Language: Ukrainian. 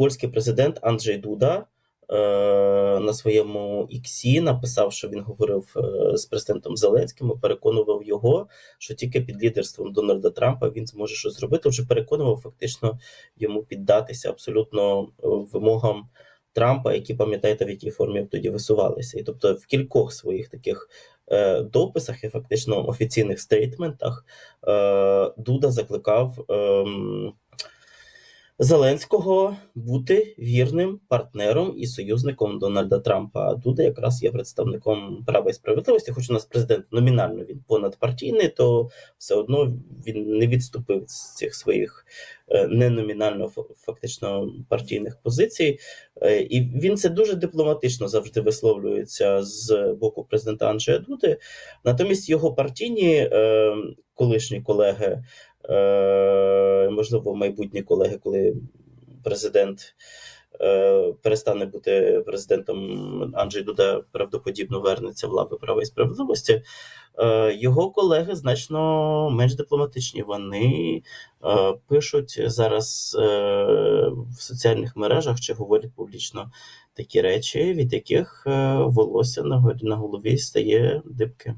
Польський президент Анджей Дуда е, на своєму іксі написав, що він говорив е, з президентом Зеленським, і переконував його, що тільки під лідерством Дональда Трампа він зможе щось зробити. Вже переконував фактично йому піддатися абсолютно е, вимогам Трампа, які пам'ятаєте, в якій формі тоді висувалися. І тобто в кількох своїх таких е, дописах і фактично офіційних стейтментах е, Дуда закликав. ем, Зеленського бути вірним партнером і союзником Дональда Трампа. А Дуда якраз є представником права і справедливості. Хоч у нас президент номінально він понадпартійний, то все одно він не відступив з цих своїх е, неномінально фактично партійних позицій. Е, І він це дуже дипломатично завжди висловлюється з боку президента Анджея Дуди. Натомість його партійні е, колишні колеги можливо, майбутні колеги, коли президент е, перестане бути президентом, Анджей Дуда правдоподібно вернеться в лави права і справедливості. Е, його колеги значно менш дипломатичні. Вони е, пишуть зараз в соціальних мережах чи говорять публічно такі речі, від яких волосся на голові стає дибки.